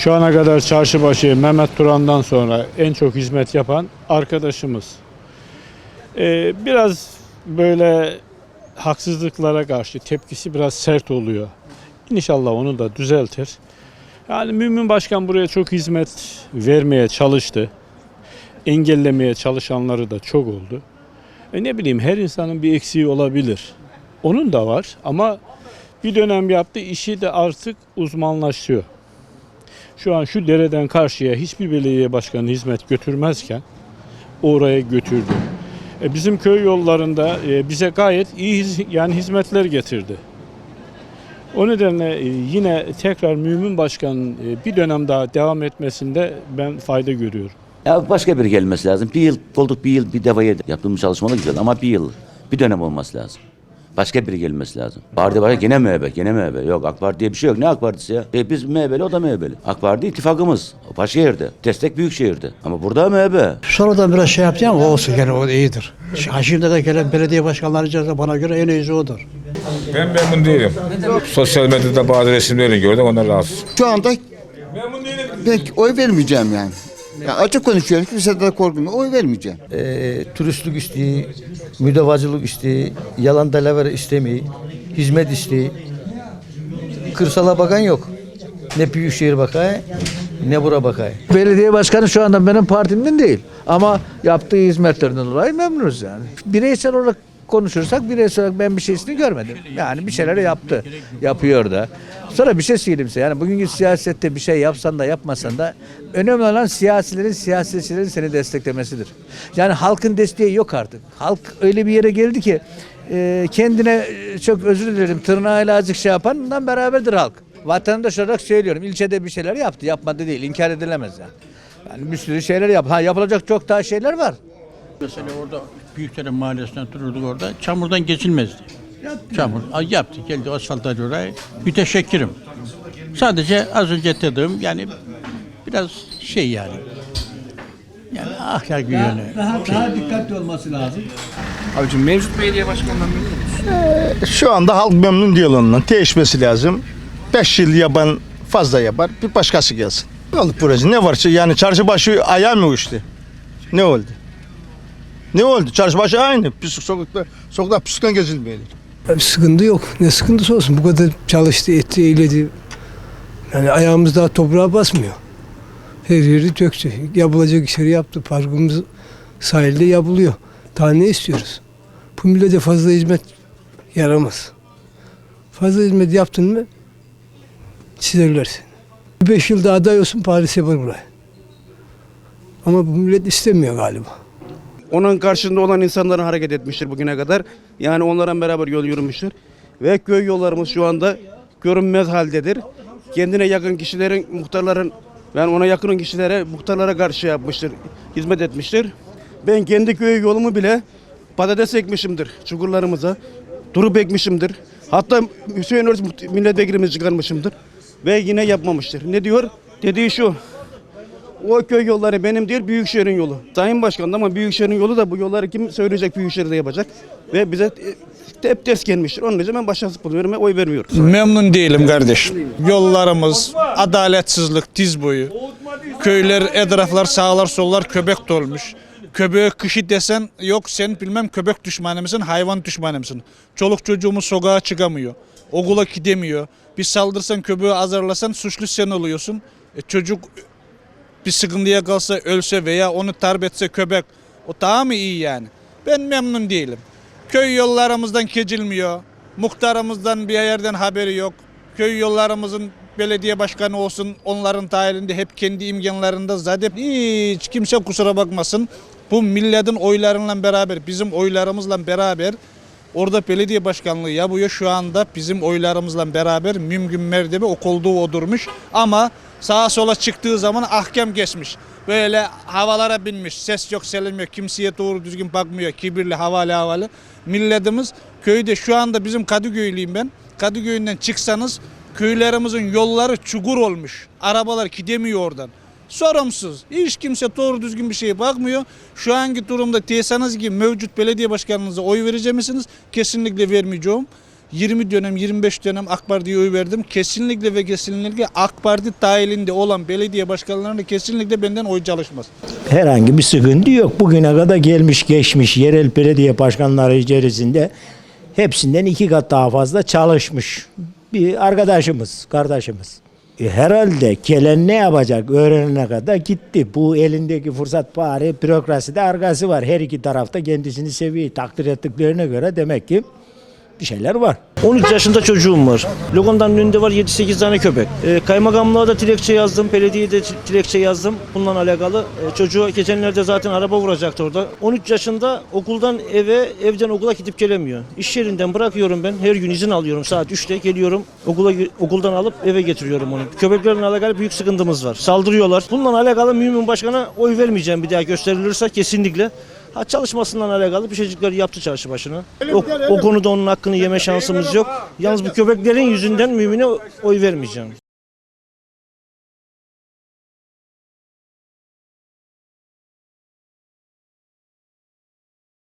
Şu ana kadar çarşıbaşı Mehmet Turan'dan sonra en çok hizmet yapan arkadaşımız. Ee, biraz böyle haksızlıklara karşı tepkisi biraz sert oluyor. İnşallah onu da düzeltir. Yani Mümin Başkan buraya çok hizmet vermeye çalıştı. Engellemeye çalışanları da çok oldu. E ne bileyim her insanın bir eksiği olabilir. Onun da var ama bir dönem yaptı işi de artık uzmanlaşıyor. Şu an şu dereden karşıya hiçbir belediye başkanı hizmet götürmezken oraya götürdü. E bizim köy yollarında e, bize gayet iyi yani hizmetler getirdi. O nedenle e, yine tekrar Mümin Başkan'ın bir dönem daha devam etmesinde ben fayda görüyorum. Ya başka biri gelmesi lazım. Bir yıl olduk bir yıl bir devaya yaptığımız çalışmalar güzel ama bir yıl bir dönem olması lazım. Başka biri gelmesi lazım. Parti var gene MHP, gene MHP. Yok AK Parti diye bir şey yok. Ne AK Partisi ya? E biz MHP'li o da MHP'li. AK Parti ittifakımız. O Başşehir'de. Destek Büyükşehir'de. Ama burada MHP. Sonradan biraz şey yaptı ama olsun gene o iyidir. Haşim'de de gelen belediye başkanları içerisinde bana göre en iyisi odur. Ben memnun değilim. Sosyal medyada bazı resimlerini gördüm ondan rahatsız. Şu anda ben oy vermeyeceğim yani. Ya açık konuşuyorum. Kimse de korkmuyor. Oy vermeyeceğim. e, turistlik isteği, müdevacılık isteği, yalan dalaver istemeyi, hizmet isteği. Kırsala bakan yok. Ne Büyükşehir bakay, ne bura bakay. Belediye başkanı şu anda benim partimden değil. Ama yaptığı hizmetlerden dolayı memnunuz yani. Bireysel olarak konuşursak bireysel olarak ben bir şeysini görmedim. Yani bir şeyler yaptı. Yapıyor da. Sonra bir şey söyleyeyim size. Yani bugünkü siyasette bir şey yapsan da yapmasan da önemli olan siyasilerin, siyasetçilerin seni desteklemesidir. Yani halkın desteği yok artık. Halk öyle bir yere geldi ki e, kendine çok özür dilerim tırnağıyla azıcık şey yapandan beraberdir halk. Vatandaş olarak söylüyorum. ilçede bir şeyler yaptı. Yapmadı değil. inkar edilemez yani. Yani bir sürü şeyler yap. Ha yapılacak çok daha şeyler var. Mesela orada Büyükdere Mahallesi'nden dururduk orada. Çamurdan geçilmezdi. Çamur. Ay, Yaptı. Geldi asfaltladı orayı. Müteşekkirim. Sadece az önce dediğim yani biraz şey yani. Yani ahlaki yönü. Daha, daha dikkatli olması lazım. Abicim mevcut belediye başkanından memnun musun? Şu anda halk memnun değil ondan. Değişmesi lazım. 5 yıl yapan fazla yapar. Bir başkası gelsin. Ne oldu proje? Ne var? Yani çarşıbaşı ayağı mı uçtu? Ne oldu? Ne oldu? Çarşıbaşı aynı. Pislik sokakta, sokakta pislikten gezilmeyelim. Bir sıkıntı yok. Ne sıkıntısı olsun. Bu kadar çalıştı, etti, eyledi. Yani ayağımız daha toprağa basmıyor. Her yeri döktü. Yapılacak işleri yaptı. Parkımız sahilde yapılıyor. Daha ne istiyoruz? Bu millete fazla hizmet yaramaz. Fazla hizmet yaptın mı çizerler seni. Beş yılda aday olsun Paris yapar burayı. Ama bu millet istemiyor galiba. Onun karşında olan insanların hareket etmiştir bugüne kadar. Yani onlarla beraber yol yürümüştür. Ve köy yollarımız şu anda görünmez haldedir. Kendine yakın kişilerin, muhtarların, ben ona yakın kişilere, muhtarlara karşı yapmıştır, hizmet etmiştir. Ben kendi köy yolumu bile patates ekmişimdir çukurlarımıza. Durup ekmişimdir. Hatta Hüseyin Öz milletvekilimizi çıkarmışımdır. Ve yine yapmamıştır. Ne diyor? Dediği şu. O köy yolları benim değil Büyükşehir'in yolu. Sayın Başkan ama Büyükşehir'in yolu da bu yolları kim söyleyecek Büyükşehir'de yapacak. Ve bize e, hep ters gelmiştir. Onun için ben başarısız buluyorum ve oy vermiyorum. Memnun değilim kardeşim. Yollarımız, adaletsizlik diz boyu. Köyler, etraflar, sağlar, sollar köpek dolmuş. Köpeğe kışı desen yok sen bilmem köpek düşmanı mısın, hayvan düşmanı mısın? Çoluk çocuğumuz sokağa çıkamıyor. Okula gidemiyor. Bir saldırsan köpeği azarlasan suçlu sen oluyorsun. E, çocuk bir sıkıntıya kalsa ölse veya onu tarif etse köpek o daha mı iyi yani? Ben memnun değilim. Köy yollarımızdan keçilmiyor. Muhtarımızdan bir yerden haberi yok. Köy yollarımızın belediye başkanı olsun onların dahilinde hep kendi imkanlarında zaten hiç kimse kusura bakmasın. Bu milletin oylarıyla beraber bizim oylarımızla beraber orada belediye başkanlığı yapıyor. Şu anda bizim oylarımızla beraber mümkün mertebe o koltuğu oturmuş ama sağa sola çıktığı zaman ahkam geçmiş. Böyle havalara binmiş. Ses yok, selam. Kimseye doğru düzgün bakmıyor. Kibirli, havalı havalı. Milletimiz köyde şu anda bizim Kadıköylüyüm ben. Kadıköy'ünden çıksanız köylerimizin yolları çukur olmuş. Arabalar gidemiyor oradan. Sorumsuz. Hiç kimse doğru düzgün bir şeye bakmıyor. Şu anki durumda deseniz ki mevcut belediye başkanınıza oy verecek misiniz? Kesinlikle vermeyeceğim. 20 dönem 25 dönem AK Parti'ye oy verdim. Kesinlikle ve kesinlikle AK Parti dahilinde olan belediye başkanlarına kesinlikle benden oy çalışmaz. Herhangi bir sıkıntı yok. Bugüne kadar gelmiş geçmiş yerel belediye başkanları içerisinde hepsinden iki kat daha fazla çalışmış bir arkadaşımız, kardeşimiz. E, herhalde gelen ne yapacak öğrenene kadar gitti. Bu elindeki fırsat bari bürokraside arkası var. Her iki tarafta kendisini seviyor. Takdir ettiklerine göre demek ki bir şeyler var. 13 yaşında çocuğum var. Logondanın önünde var 7-8 tane köpek. Ee, kaymakamlığa da dilekçe yazdım, belediyeye de dilekçe yazdım bununla alakalı. Ee, çocuğu geçenlerde zaten araba vuracaktı orada. 13 yaşında okuldan eve, evden okula gidip gelemiyor. İş yerinden bırakıyorum ben. Her gün izin alıyorum. Saat 3'te geliyorum. Okula okuldan alıp eve getiriyorum onu. Köpeklerle alakalı büyük sıkıntımız var. Saldırıyorlar. Bununla alakalı Mümin Başkan'a oy vermeyeceğim bir daha gösterilirse kesinlikle. Ha çalışmasından alakalı bir şeycikleri yaptı çarşı başına. O, o konuda onun hakkını yeme şansımız yok. Yalnız bu köpeklerin yüzünden mümine oy vermeyeceğim.